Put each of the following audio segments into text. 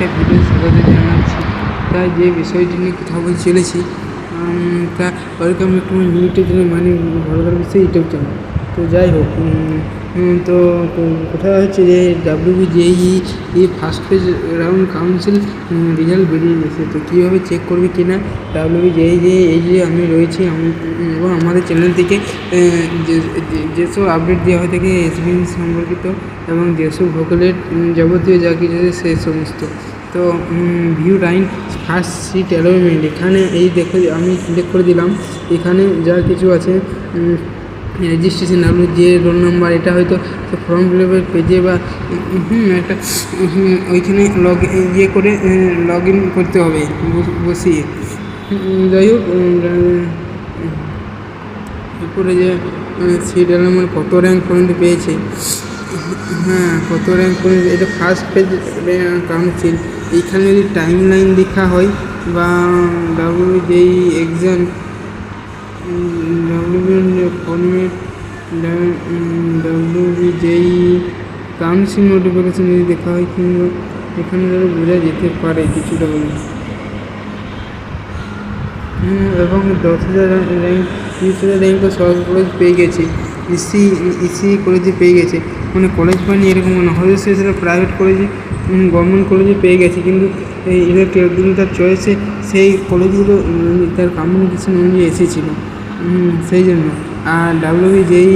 একটা ভিডিও স্বাগত জানাচ্ছি। তাই যে বিষয়টি নিয়ে কথা বলতে চলেছি তা ওয়েলকাম একটু ইউটিউব চ্যানেল মানে ভালো ভালো বিষয় ইউটিউব চ্যানেল তো যাই হোক তো কথা হচ্ছে যে ডাব্লিউবি জেই এই first phase round council result বেরিয়ে গেছে। তো কীভাবে চেক করবে কি না? ডাব্লিউবি জেই যে এই যে আমি রয়েছি এবং আমাদের চ্যানেল থেকে যেসব আপডেট দেওয়া হয়ে থাকে এসবি সম্পর্কিত এবং যেসব ভোকালের যাবতীয় যা কিছু সে সমস্ত। তো view time first seat allotment এখানে এই দেখো, আমি সিলেক্ট করে দিলাম। এখানে যা কিছু আছে রেজিস্ট্রেশন আপনি যে রোল নাম্বার এটা হয়তো ফর্ম ফিল আপের পেজে বা একটা ওইখানে লগ ইয়ে করে লগ ইন করতে হবে, বস- বসিয়ে। যাই হোক এরপরে যে সিট অ্যালোনমেন্ট কত র্যাঙ্ক পর্যন্ত পেয়েছে হ্যাঁ কত র্যাঙ্ক পর্যন্ত এটা ফার্স্ট পেজ কাউন্সিল এইখানে যদি টাইম লাইন লেখা হয় বা ডাব্লিউ যেই এক্সাম কাউন্সিল নোটিফিকেশন যদি দেখা হয় কিংবা এখানে ধরো বোঝা যেতে পারে কিছুটা হুম, এবং দশ হাজার র্যাঙ্ক তিরিশ হাজার র্যাঙ্কও সরকারি কলেজ পেয়ে গেছে ইসি ইসি কলেজে পেয়ে গেছে মানে কলেজ পায়নি এরকম মনে হয় সেটা প্রাইভেট কলেজে গভর্নমেন্ট কলেজে পেয়ে গেছে। কিন্তু এই ইলেকট্রিক তার চয়েসে সেই কলেজগুলো তার কমিউনিকেশন অনুযায়ী এসেছিল। সেই জন্য। আর WB JEE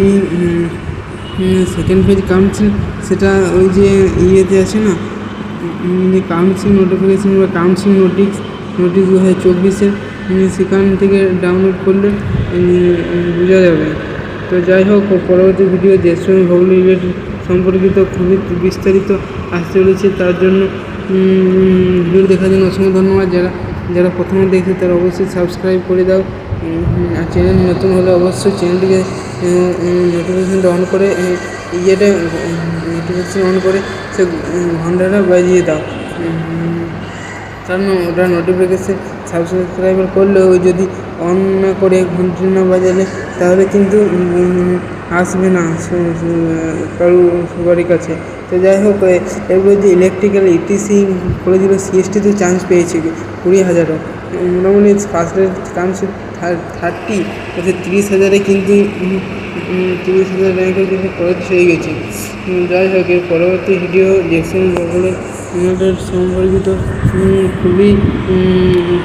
second phase council সেটা ওই যে ইয়েতে আছে না যে কাউন্সিল নোটিফিকেশন বা কাউন্সিল নোটিশ নোটিশ দু হাজার চব্বিশের সেখান থেকে ডাউনলোড করলে বোঝা যাবে। তো যাই হোক, পরবর্তী ভিডিও দেশ ভৌগোলিক রিলেটেড সম্পর্কিত খুবই বিস্তারিত আসতে চলেছে। তার জন্য ভিডিও দেখার জন্য অসংখ্য ধন্যবাদ। যারা যারা প্রথমে দেখছে, তারা অবশ্যই সাবস্ক্রাইব করে দাও। আর চ্যানেল নতুন হলে অবশ্যই চ্যানেলটিকে নোটিফিকেশনটা অন করে ইয়েটা নোটিফিকেশন অন করে, সে ঘন্টাটা বাজিয়ে দাও। কারণ ওটা নোটিফিকেশন সাবস্ক্রাইবার করলেও যদি অন না করে ঘণ্টা না বাজালে, তাহলে কিন্তু আসবে না সু- সবারই কাছে। তো যাই হোক এগুলো যে ইলেকট্রিক্যাল ইটিসি করে দিল সিএসটিতে চান্স পেয়েছে, কুড়ি হাজারও মোটামুটি ফার্স্ট চান্স থার্টি অর্থাৎ তিরিশ হাজারে কিন্তু তিরিশ হাজার র্যাঙ্কে কিন্তু কলেজ হয়ে গেছে। যাই হোক, এর পরবর্তী ভিডিও দেখছেন বলে আমাদের সম্পর্কিত খুবই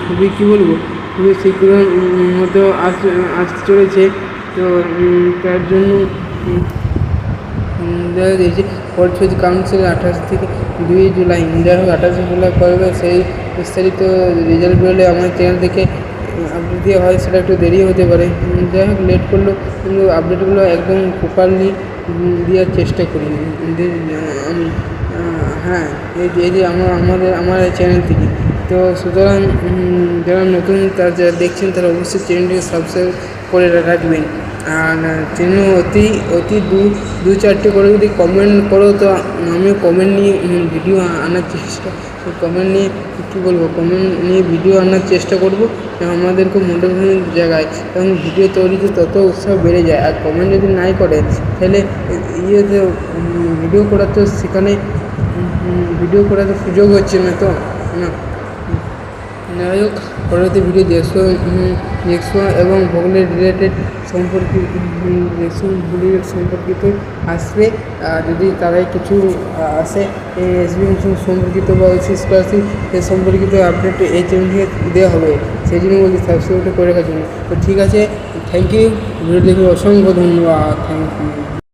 খুবই কী বলব, খুবই শীঘ্র মতো আস, আসতে চলেছে। তো তার জন্য দেখা দিয়েছে ফেজ কাউন্সিল আঠাশ থেকে দুই জুলাই। যাই হোক আঠাশে জুলাই করবে, সেই বিস্তারিত রেজাল্ট বেরোলে আমার চ্যানেল থেকে আপডেট দেওয়া হয়, সেটা একটু দেরি হতে পারে। যাই হোক লেট করলেও কিন্তু আপডেটগুলো একদম প্রপারলি দেওয়ার চেষ্টা করি। আমি হ্যাঁ এই যে আমার আমাদের আমার চ্যানেল থেকে। তো সুতরাং যারা নতুন তারা যারা দেখছেন, তারা অবশ্যই চ্যানেলটিকে সাবস্ক্রাইব করে রাখবেন। আর চ্যানেল অতি অতি দু দু চারটে করে যদি কমেন্ট করো তো আমিও কমেন্ট নিয়ে ভিডিও আনার চেষ্টা কমেন্ট নিয়ে কী বলব কমেন্ট নিয়ে ভিডিও আনার চেষ্টা করব। আমাদেরকে মোটিভেশন জায়গায় এবং ভিডিও তৈরিতে তত উৎসাহ বেড়ে যায়। আর কমেন্ট যদি নাই করে তাহলে উম, ভিডিও করার তো সেখানে ভিডিও করার তো সুযোগ হচ্ছে না তো না। হোক পরবর্তী ভিডিও দেখছ দেখছ এবং ভূগোলের রিলেটেড সম্পর্কিত ভূগোলের সম্পর্কিত আসবে। আর যদি তারাই কিছু আসে এসবি সম্পর্কিত বা ওসি সে সম্পর্কিত আপডেট এই চ্যানেল থেকে দেওয়া হবে। সেই জন্য বলছি সাবস্ক্রাইবটা করে রাখার জন্য। তো ঠিক আছে থ্যাংক ইউ ভিডিও দেখে অসংখ্য ধন্যবাদ। Thank you